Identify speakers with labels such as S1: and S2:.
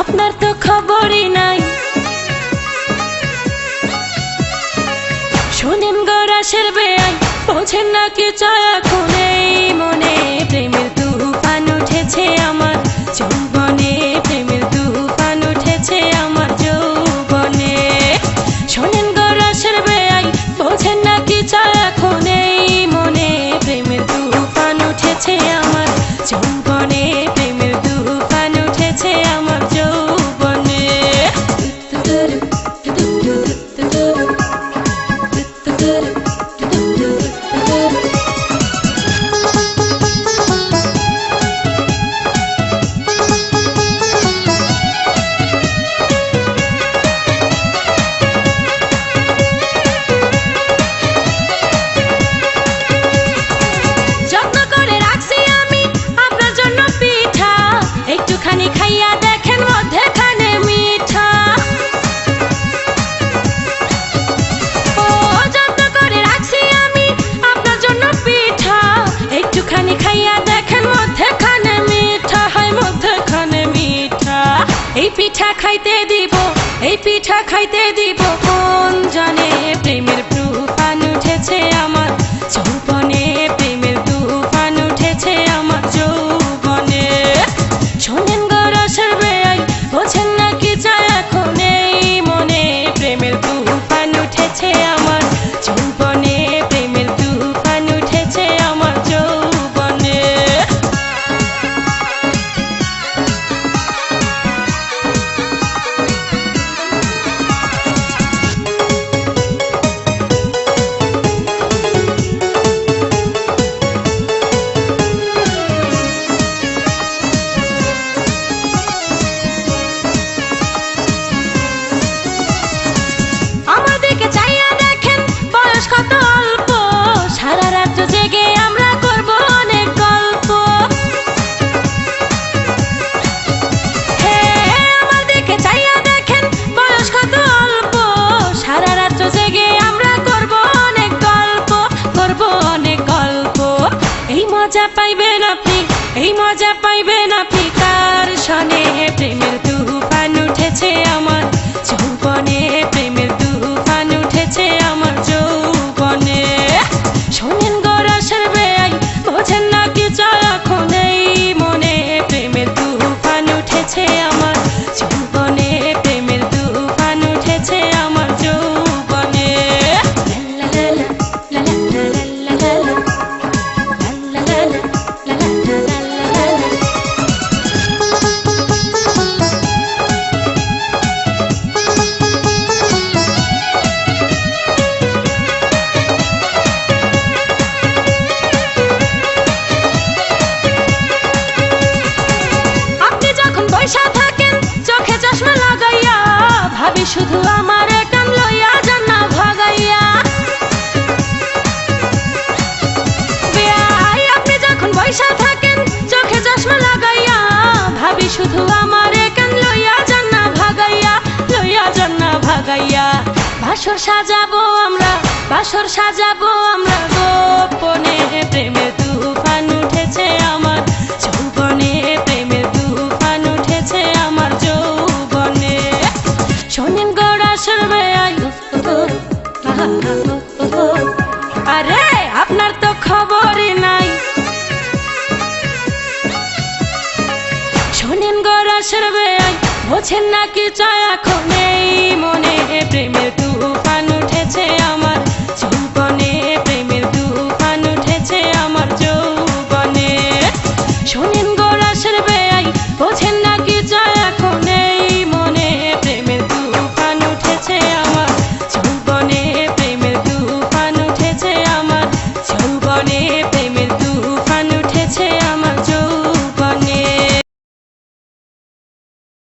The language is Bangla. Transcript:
S1: আপনার তো খবরই নাই। শোনেন গো রাসের বেআই বোঝেন না কি চায় এখন মনে, প্রেমের খাইতে দিব এই পিঠা খাইতে দিব কোন জানে প্রেমের মজা পাইবেন আপনি এই মজা পাইবেন আপনি তার সনে হেঁটে শুধু আমার টান লইয়া যান না ভগাইয়া। আপনি যখন বৈশা থাকেন, চোখে চশমা লাগাইয়া, ভাবি শুধু আমার কেন লইয়া যান না ভাগাইয়া, লইয়া যান না ভাগাইয়া। ভাসর সাজাবো আমরা, বাসর সাজাবো আমরা, গোপনে প্রেম আছেন নাকি চা এখন এই